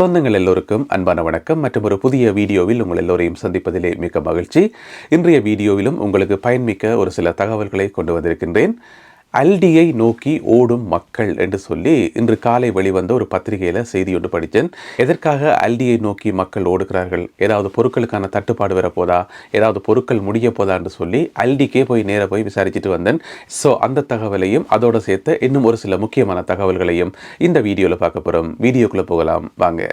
சொந்தங்கள் எல்லோருக்கும் அன்பான வணக்கம். மற்றும் ஒரு புதிய வீடியோவில் உங்கள் எல்லோரையும் சந்திப்பதிலே மிக்க மகிழ்ச்சி. இன்றைய வீடியோவிலும் உங்களுக்கு பயன்மிக்க ஒரு சில தகவல்களை கொண்டு வந்திருக்கின்றேன். அல்டியை நோக்கி ஓடும் மக்கள் என்று சொல்லி இன்று காலை வெளிவந்த ஒரு பத்திரிகையில் செய்தி ஒன்று படித்தேன். எதற்காக அல்டியை நோக்கி மக்கள் ஓடுகிறார்கள்? ஏதாவது பொருட்களுக்கான தட்டுப்பாடு வரப்போதா? ஏதாவது பொருட்கள் முடிய போதா என்று சொல்லி அல்டிக்கே போய் நேர போய் விசாரிச்சுட்டு வந்தேன். ஸோ அந்த தகவலையும் அதோடு சேர்த்து இன்னும் ஒரு சில முக்கியமான தகவல்களையும் இந்த வீடியோவில் பார்க்க போகிறோம் வீடியோக்குள்ளே போகலாம். வாங்க.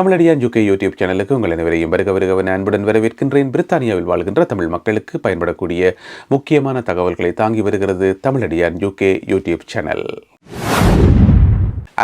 தமிழடியான் ஜுகே யூடியூப் சேனலுக்கு உங்கள் அனைவரையும் வருக வருகவன் அன்புடன் வரவேற்கின்றேன். பிரித்தானியாவில் வாழ்கின்ற தமிழ் மக்களுக்கு பயன்படக்கூடிய முக்கியமான தகவல்களை தாங்கி வருகிறது தமிழடியான் யூகே யூடியூப் சேனல்.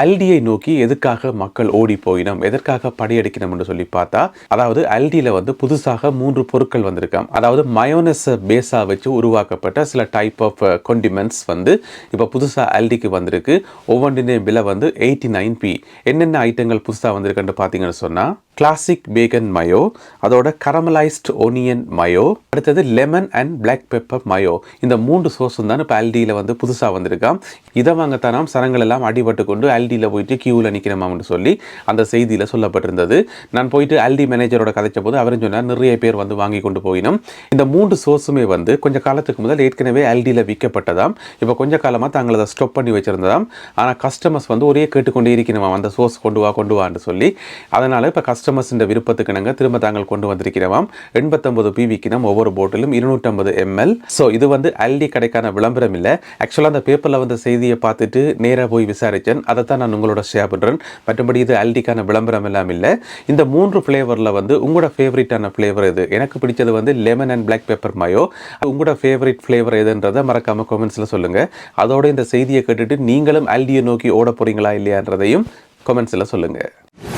அல்டியை நோக்கி எதுக்காக மக்கள் ஓடி போயினோம் எதற்காக படையெடுக்கணும் என்று சொல்லி பார்த்தா அதாவது அல்டியில் வந்து புதுசாக மூன்று பொருட்கள் வந்திருக்காம். அதாவது மயோனஸ் பேஸா வச்சு உருவாக்கப்பட்ட சில டைப் ஆஃப் கொண்டிமெண்ட்ஸ் வந்து இப்போ புதுசாக அல்டிக்கு வந்திருக்கு. ஒவ்வொன்றின் விலை வந்து எயிட்டி நைன் பி என்னென்ன ஐட்டங்கள் புதுசாக வந்திருக்குன்னு பார்த்தீங்கன்னு சொன்னால் கிளாசிக் பேகன் மயோ அதோட கரமலைஸ்ட் ஒனியன் மயோ அடுத்தது lemon and black pepper mayo இந்த மூன்று சோர்ஸும் தான் இப்போ அல்டியில் வந்து புதுசாக வந்திருக்கான் இதை வாங்கத்தானாம் சரங்கள் எல்லாம் அடிபட்டு கொண்டு அல்டியில் போயிட்டு கியூவில் நிற்கிறமாம்னு சொல்லி அந்த செய்தியில் சொல்லப்பட்டிருந்தது. நான் போயிட்டு அல்டி மேனேஜரோட கதைச்ச போது அவரும் சொன்னார் நிறைய பேர் வந்து வாங்கி கொண்டு போயினோம் இந்த மூன்று சோர்ஸுமே வந்து கொஞ்சம் காலத்துக்கு முதல் ஏற்கனவே அல்டியில் விற்கப்பட்டதாம். இப்போ கொஞ்சம் காலமாக தாங்கள் அதை ஸ்டாப் பண்ணி வச்சுருந்ததாம். ஆனால் கஸ்டமர்ஸ் வந்து ஒரே கேட்டுக்கொண்டே இருக்கணுமா அந்த சோர்ஸ் கொண்டு வா கொண்டு வான்னு சொல்லி அதனால் இப்போ கஸ்டமர்ஸ் இந்த விருப்பத்துக்கு நாங்கள் திரும்ப தாங்கள் கொண்டு வந்திருக்கிறோம் எண்பத்தொம்பது பிவிக்கினம் ஒவ்வொரு போட்டிலும் இருநூற்றம்பது எம்எல் ஸோ இது வந்து அல்டி கடைக்கான விளம்பரம் இல்லை. ஆக்சுவலாக அந்த பேப்பரில் வந்த செய்தியை பார்த்துட்டு நேராக போய் விசாரித்தேன் அதை தான் நான் உங்களோட ஷேர் பண்ணுறேன் மற்றபடி இது அல்டிக்கான விளம்பரம் எல்லாம் இல்லை. இந்த மூன்று ஃப்ளேவரில் வந்து உங்களோட ஃபேவரட்டான ஃப்ளேவர் இது எனக்கு பிடிச்சது வந்து lemon and black pepper mayo உங்களோட ஃபேவரட் ஃப்ளேவர் எதுன்றதை மறக்காமல் கமெண்ட்ஸில் சொல்லுங்கள் அதோட இந்த செய்தியை கேட்டுட்டு நீங்களும் அல்டியை நோக்கி ஓட போகிறீங்களா இல்லையான்றதையும் கமெண்ட்ஸில் சொல்லுங்கள்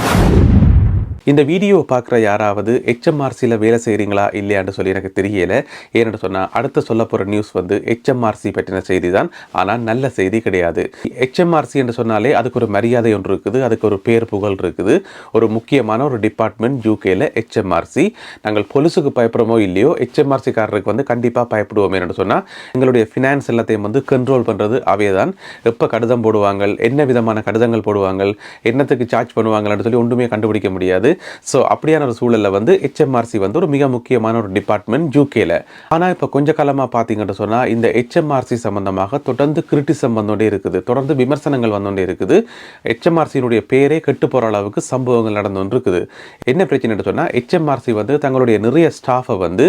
இந்த வீடியோ பார்க்குற யாராவது ஹெச்எம்ஆர்சியில் வேலை செய்கிறீங்களா இல்லையான்னு சொல்லி எனக்கு தெரியலை. ஏன்னு சொன்னால் அடுத்து சொல்ல போகிற நியூஸ் வந்து ஹெச்எம்ஆர்சி பற்றின செய்தி தான் ஆனால் நல்ல செய்தி கிடையாது. ஹெச்எம்ஆர்சி என்று சொன்னாலே அதுக்கு ஒரு மரியாதை ஒன்று இருக்குது அதுக்கு ஒரு பேர் புகழ் இருக்குது. ஒரு முக்கியமான ஒரு டிபார்ட்மெண்ட் யூகேல ஹெச்எம்ஆர்சி நாங்கள் பொலிசுக்கு பயப்படுறோமோ இல்லையோ ஹெச்எம்ஆர்சிக்காரருக்கு வந்து கண்டிப்பாக பயப்படுவோம் என்னென்னு சொன்னால் எங்களுடைய ஃபினான்ஸ் எல்லாத்தையும் வந்து கண்ட்ரோல் பண்ணுறது அவையே தான் எப்போ கடிதம் போடுவாங்க என்ன விதமான கடிதங்கள் போடுவாங்க என்னத்துக்கு சார்ஜ் பண்ணுவாங்கன்னு சொல்லி ஒன்றுமே கண்டுபிடிக்க முடியாது. ஸோ அப்படியான ஒரு சூழலில் வந்து ஹெச்எம்ஆர்சி வந்து ஒரு மிக முக்கியமான ஒரு டிபார்ட்மெண்ட் யூகேல ஆனால் இப்போ கொஞ்ச காலமாக பார்த்தீங்கன்னு சொன்னால் இந்த ஹெச்எம்ஆர்சி சம்பந்தமாக தொடர்ந்து கிரிட்டிசம் வந்தோண்டே இருக்குது. தொடர்ந்து விமர்சனங்கள் வந்தோண்டே இருக்குது. ஹெச்எம்ஆர்சியினுடைய பேரே கெட்டு போகிற அளவுக்கு சம்பவங்கள் நடந்து இருக்குது என்ன பிரச்சனை சொன்னால் ஹெச்எம்ஆர்சி வந்து தங்களுடைய நிறைய ஸ்டாஃபை வந்து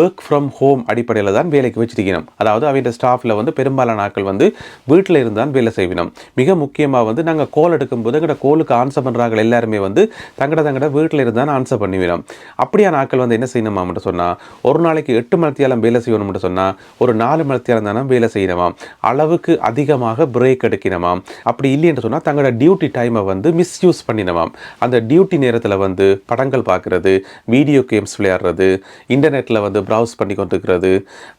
ஒர்க் ஃப்ரம் ஹோம் அடிப்படையில் தான் வேலைக்கு வச்சிருக்கணும். அதாவது அவங்க ஸ்டாஃபில் வந்து பெரும்பாலான ஆட்கள் வந்து வீட்டில் இருந்தான் வேலை செய்வினோம் மிக முக்கியமாக வந்து நாங்கள் கோல் எடுக்கும்போது எங்கள்கிட்ட கோலுக்கு ஆன்சர் பண்ணுறாங்க எல்லாருமே வந்து தங்கட தங்கட வீட்டில் இருந்தால் ஆன்சர் பண்ணிவிடும். அப்படியான ஆட்கள் வந்து என்ன செய்யணுமா மட்டும் சொன்னால் ஒரு நாளைக்கு எட்டு மணித்தியாலம் வேலை செய்யணும்னு சொன்னால் ஒரு நாலு மணித்தியாலம் தானே வேலை செய்யணுமாம் அளவுக்கு அதிகமாக பிரேக் எடுக்கணுமாம் அப்படி இல்லைன்னு சொன்னால் தங்களோட டியூட்டி டைமை வந்து மிஸ்யூஸ் பண்ணினமாம் அந்த டியூட்டி நேரத்தில் வந்து படங்கள் பார்க்குறது வீடியோ கேம்ஸ் விளையாடுறது இன்டர்நெட்டில் வந்து ப்ரௌஸ் பண்ணி கொண்டிருக்கிறது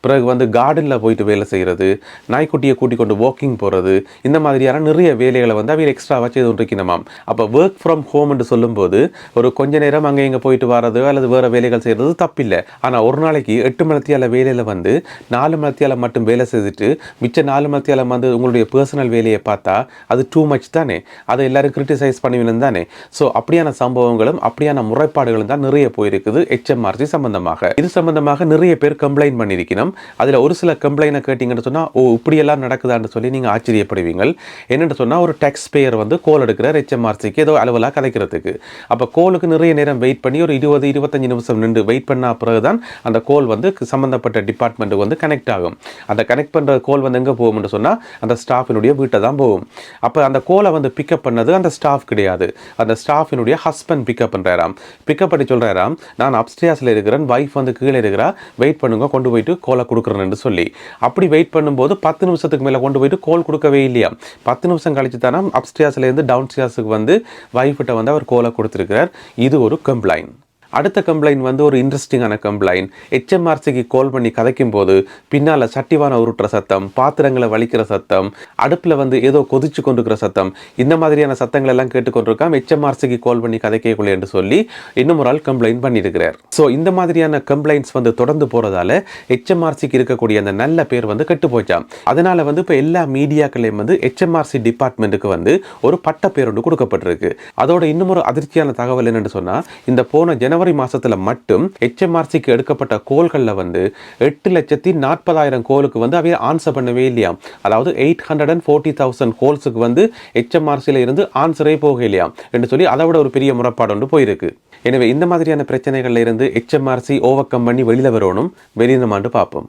பிறகு வந்து கார்டனில் போயிட்டு வேலை செய்கிறது நாய்க்குட்டியை கூட்டிக் கொண்டு வாக்கிங் போகிறது இந்த மாதிரியான நிறைய வேலைகளை வந்து அவங்க எக்ஸ்ட்ராவாக செய்து கொண்டிருக்கணுமாம் அப்போ ஒர்க் ஃப்ரம் ஹோம் என்று சொல்லும்போது ஒரு ஒரு கொஞ்ச நேரம் அங்கே இங்கே போயிட்டு வர்றது அல்லது வேறு வேலைகள் செய்கிறது தப்பில்லை. ஆனால் ஒரு நாளைக்கு எட்டு மணித்தியால வேலையில் வந்து நாலு மணித்தியால மட்டும் வேலை செய்துட்டு மிச்ச நாலு மணித்தியால வந்து உங்களுடைய பர்சனல் வேலையை பார்த்தா அது டூ மச் தானே? அதை எல்லோரும் கிரிட்டிசைஸ் பண்ணுவீங்க தானே? ஸோ அப்படியான சம்பவங்களும் அப்படியான முறைப்பாடுகளும் தான் நிறைய போயிருக்குது ஹெச்எம்ஆர்சி சம்பந்தமாக. இது சம்பந்தமாக நிறைய பேர் கம்ப்ளைண்ட் பண்ணியிருக்கணும். அதில் ஒரு சில கம்ப்ளைண்ட்டை கேட்டிங்கன்னு சொன்னால் ஓ இப்படியெல்லாம் நடக்குதான்னு சொல்லி நீங்கள் ஆச்சரியப்படுவீங்கள். என்னென்னு சொன்னால் ஒரு டேக்ஸ் பேயர் வந்து கோல் எடுக்கிறார் ஹெச்எம்ஆர்சிக்கு ஏதோ அலுவலாக கதைக்கிறதுக்கு அப்போ கோலுக்கு நிறைய நேரம் வெயிட் பண்ணி ஒரு இருபது இருபத்தஞ்சு நிமிஷம் நின்று வெயிட் பண்ண பிறகு தான் அந்த கோல் வந்து சம்மந்தப்பட்ட டிபார்ட்மெண்ட்டுக்கு வந்து கனெக்ட் ஆகும். அந்த கனெக்ட் பண்ணுற கோல் வந்து எங்கே போகும்னு சொன்னால் அந்த ஸ்டாஃபினுடைய வீட்டை தான் போகும். அப்போ அந்த கோலை வந்து பிக்கப் பண்ணது அந்த ஸ்டாஃப் கிடையாது. அந்த ஸ்டாஃபினுடைய ஹஸ்பண்ட் பிக்கப் பண்ணுறாராம் பிக்கப் பண்ணி சொல்கிறாராம் நான் அப்ஸ்டேஸில் இருக்கிறேன் ஒய்ஃப் வந்து கீழே இருக்கிறா வெயிட் பண்ணுங்க கொண்டு போயிட்டு கோலை கொடுக்குறேன்னு சொல்லி. அப்படி வெயிட் பண்ணும்போது பத்து நிமிஷத்துக்கு மேலே கொண்டு போயிட்டு கோல் கொடுக்கவே இல்லையா பத்து நிமிஷம் கழிச்சு தானே அப்ஸ்டியாஸ்லேருந்து டவுன் ஸ்டியாஸுக்கு வந்து ஒய்ஃபிட்ட வந்து அவர் கோலை கொடுத்துருக்கிறார். இது ஒரு கம்ப்ளைண்ட் அடுத்த கம்ப்ளைண்ட் வந்து ஒரு இன்ட்ரெஸ்டிங்கான கம்ப்ளைண்ட் ஹெச்எம்ஆர்சிக்கு கால் பண்ணி கதைக்கும் போது பின்னால் சட்டிவான உருட்டுற சத்தம் பாத்திரங்களை வலிக்கிற சத்தம் அடுப்பில் வந்து ஏதோ கொதிச்சு கொண்டிருக்கிற சத்தம் இந்த மாதிரியான சத்தங்கள் எல்லாம் கேட்டுக்கொண்டிருக்காம் ஹெச்எம்ஆர்சிக்கு கால் பண்ணி கதைக்கக்குள்ளே என்று சொல்லி இன்னும் ஒரு ஆள் கம்ப்ளைண்ட் பண்ணியிருக்கிறார். ஸோ இந்த மாதிரியான கம்ப்ளைண்ட்ஸ் வந்து தொடர்ந்து போகிறதால ஹெச்எம்ஆர்சிக்கு இருக்கக்கூடிய அந்த நல்ல பேர் வந்து கெட்டு போச்சாம் அதனால வந்து இப்போ எல்லா மீடியாக்களையும் வந்து ஹெச்எம்ஆர்சி டிபார்ட்மெண்ட்டுக்கு வந்து ஒரு பட்ட பேர் ஒன்று கொடுக்கப்பட்டிருக்கு. அதோட இன்னும் ஒரு அதிர்ச்சியான தகவல் என்னென்னு சொன்னால் இந்த போன ஜனவரி ஜனவரி மாசத்துல மட்டும் ஹெச்எம்ஆர்சிக்கு எடுக்கப்பட்ட கோல்களில் வந்து எட்டு லட்சத்தி நாற்பதாயிரம் கோலுக்கு வந்து அவைய ஆன்சர் பண்ணவே இல்லையாம் அதாவது eight hundred and forty thousand கோல்ஸுக்கு வந்து ஹெச்எம்ஆர்சியில் இருந்து ஆன்சரே போக இல்லையாம் என்று சொல்லி அதை விட ஒரு பெரிய முறைப்பாடு ஒன்று போயிருக்கு. எனவே இந்த மாதிரியான பிரச்சனைகள்ல இருந்து ஹெச்எம்ஆர்சி ஓவர் கம் பண்ணி வெளியில் வரணும். வெளியினமாண்டு பார்ப்போம்.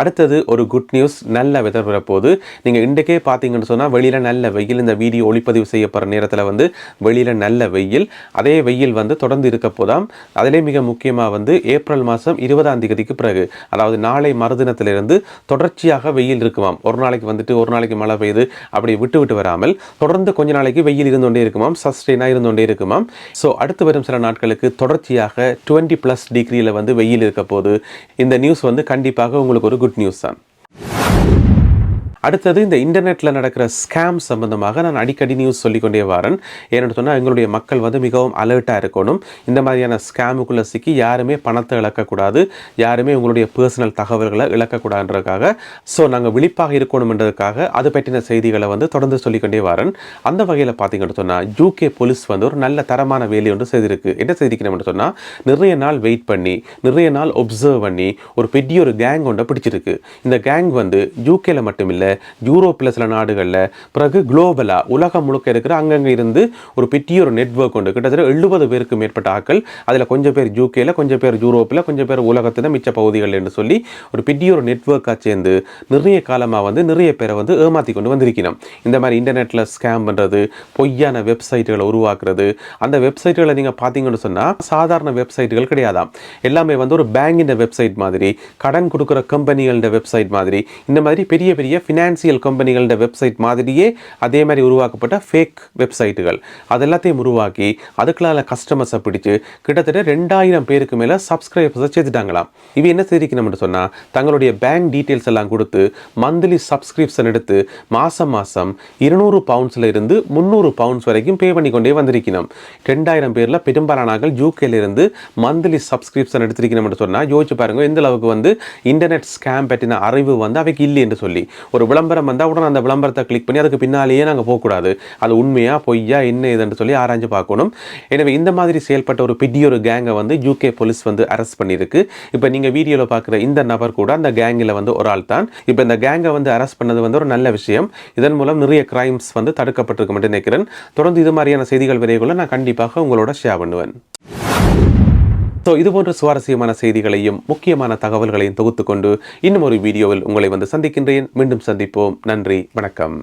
அடுத்தது ஒரு குட் நியூஸ் நல்ல வெதர் வரப்போகுது. நீங்கள் இன்றைக்கே பார்த்தீங்கன்னு சொன்னால் வெளியில் நல்ல வெயில் இந்த வீடியோ ஒளிப்பதிவு செய்யப்படுற நேரத்தில் வந்து வெளியில் நல்ல வெயில் அதே வெயில் வந்து தொடர்ந்து இருக்க போதாம். அதிலே மிக முக்கியமாக வந்து ஏப்ரல் மாதம் இருபதாம் தேதிக்கு பிறகு அதாவது நாளை மறுதினத்திலிருந்து தொடர்ச்சியாக வெயில் இருக்குமாம். ஒரு நாளைக்கு வந்துட்டு ஒரு நாளைக்கு மழை பெய்யுது அப்படி விட்டு விட்டு வராமல் தொடர்ந்து கொஞ்ச நாளைக்கு வெயில் இருந்துകൊண்டே இருக்குமாம் சஸ்டெயினாக இருந்துകൊண்டே இருக்குமாம். ஸோ அடுத்து வரும் சில நாட்களுக்கு தொடர்ச்சியாக டுவெண்ட்டி ப்ளஸ் டிகிரியில் வந்து வெயில் இருக்க போது இந்த நியூஸ் வந்து கண்டிப்பாக உங்களுக்கு ஒரு குட் நியூஸ் தான் அடுத்தது இந்த இன்டர்நெட்டில் நடக்கிற ஸ்கேம் சம்பந்தமாக நான் அடிக்கடி நியூஸ் சொல்லிக்கொண்டே வரேன். ஏன்னு சொன்னால் எங்களுடைய மக்கள் வந்து மிகவும் அலர்ட்டாக இருக்கணும். இந்த மாதிரியான ஸ்கேமுக்குள்ளே சிக்கி யாருமே பணத்தை இழக்கக்கூடாது. யாருமே உங்களுடைய பர்சனல் தகவல்களை இழக்கக்கூடாதுன்றதுக்காக. ஸோ நாங்கள் விழிப்பாக இருக்கணும்ன்றதுக்காக அது பற்றின செய்திகளை வந்து தொடர்ந்து சொல்லிக்கொண்டே வரேன். அந்த வகையில் பார்த்தீங்கன்னு சொன்னால் யூகே போலீஸ் வந்து ஒரு நல்ல தரமான வேலை ஒன்று செய்திருக்கு. என்ன செய்திக்கணும்னு சொன்னால் நிறைய நாள் வெயிட் பண்ணி நிறைய நாள் ஒப்சர்வ் பண்ணி ஒரு பெரிய ஒரு கேங் ஒன்றை பிடிச்சிருக்கு. இந்த கேங் வந்து யூகேல மட்டும் இல்லை யூரோப்பில் சில நாடுகளில் பிறகு குளோபலாக உலகம் முழுக்க இருக்கிற அங்கங்கே இருந்து ஒரு பெரிய ஒரு நெட்வொர்க் உண்டு. கிட்டத்தட்ட எழுபது பேருக்கு மேற்பட்ட ஆட்கள் அதில் கொஞ்சம் பேர் யூகேல கொஞ்சம் பேர் யூரோப்பில் கொஞ்சம் பேர் உலகத்தில் மிச்ச பகுதிகள் என்று சொல்லி ஒரு பெரிய ஒரு நெட்வொர்க்காக சேர்ந்து நிறைய காலமாக வந்து நிறைய பேரை வந்து ஏமாற்றி கொண்டு வந்திருக்கணும் இந்த மாதிரி இன்டர்நெட்டில் ஸ்கேம் பண்ணுறது பொய்யான வெப்சைட்டுகளை உருவாக்குறது அந்த வெப்சைட்டுகளை நீங்கள் பார்த்தீங்கன்னு சொன்னால் சாதாரண வெப்சைட்டுகள் கிடையாதாம். எல்லாமே வந்து ஒரு பேங்கின் வெப்சைட் மாதிரி கடன் கொடுக்குற கம்பெனிகளோட வெப்சைட் மாதிரி இந்த மாதிரி பெரிய பெரிய ஃபினான்ஸ் ஃபினான்சியல் கம்பெனிகளோட வெப்சைட் மாதிரியே அதே மாதிரி உருவாக்கப்பட்ட ஃபேக் வெப்சைட்டுகள் அது எல்லாத்தையும் உருவாக்கி அதுக்குள்ளால கஸ்டமர்ஸை பிடிச்சு கிட்டத்தட்ட ரெண்டாயிரம் பேருக்கு மேலே சப்ஸ்கிரைபர்ஸை சேர்த்துட்டாங்களாம். இவ என்ன தெரிவிக்கணும்னு சொன்னால் தங்களுடைய பேங்க் டீட்டெயில்ஸ் எல்லாம் கொடுத்து மந்த்லி சப்ஸ்கிரிப்ஷன் எடுத்து மாதம் மாதம் இருநூறு பவுண்ட்ஸில் இருந்து முந்நூறு பவுண்ட்ஸ் வரைக்கும் பே பண்ணி கொண்டே வந்திருக்கணும். ரெண்டாயிரம் பேரில் பெரும்பாலானார்கள் யூகேலிருந்து மந்த்லி சப்ஸ்கிரிப்ஷன் எடுத்திருக்கணும்னு சொன்னால் யோசிச்சு பாருங்க எந்த அளவுக்கு வந்து இன்டர்நெட் ஸ்கேம் பற்றின அறிவு வந்து அவைக்கு இல்லை என்று சொல்லி. ஒரு விளம்பரம் வந்தால் உடனே அந்த விளம்பரத்தை கிளிக் பண்ணி அதுக்கு பின்னாலேயே நாங்கள் போகக்கூடாது. அது உண்மையாக பொய்யா என்ன இதுன்னு சொல்லி ஆராய்ஞ்சு பார்க்கணும். எனவே இந்த மாதிரி செயல்பட்ட ஒரு பிடியொரு ஒரு கேங்கை வந்து யூகே போலீஸ் வந்து அரெஸ்ட் பண்ணியிருக்கு. இப்போ நீங்கள் வீடியோவில் பார்க்குற இந்த நபர் கூட அந்த கேங்கில் வந்து ஒரு ஆள் தான். இப்போ இந்த கேங்கை வந்து அரெஸ்ட் பண்ணது வந்து ஒரு நல்ல விஷயம். இதன் மூலம் நிறைய கிரைம்ஸ் வந்து தடுக்கப்பட்டிருக்கும் என்று நினைக்கிறேன். தொடர்ந்து இது மாதிரியான செய்திகள் விரைவில் நான் கண்டிப்பாக உங்களோட ஷேர் பண்ணுவேன். ஸோ இது போன்ற சுவாரஸ்யமான செய்திகளையும் முக்கியமான தகவல்களையும் தொகுத்துக்கொண்டு இன்னும் ஒரு வீடியோவில் உங்களை வந்து சந்திக்கின்றேன். மீண்டும் சந்திப்போம். நன்றி. வணக்கம்.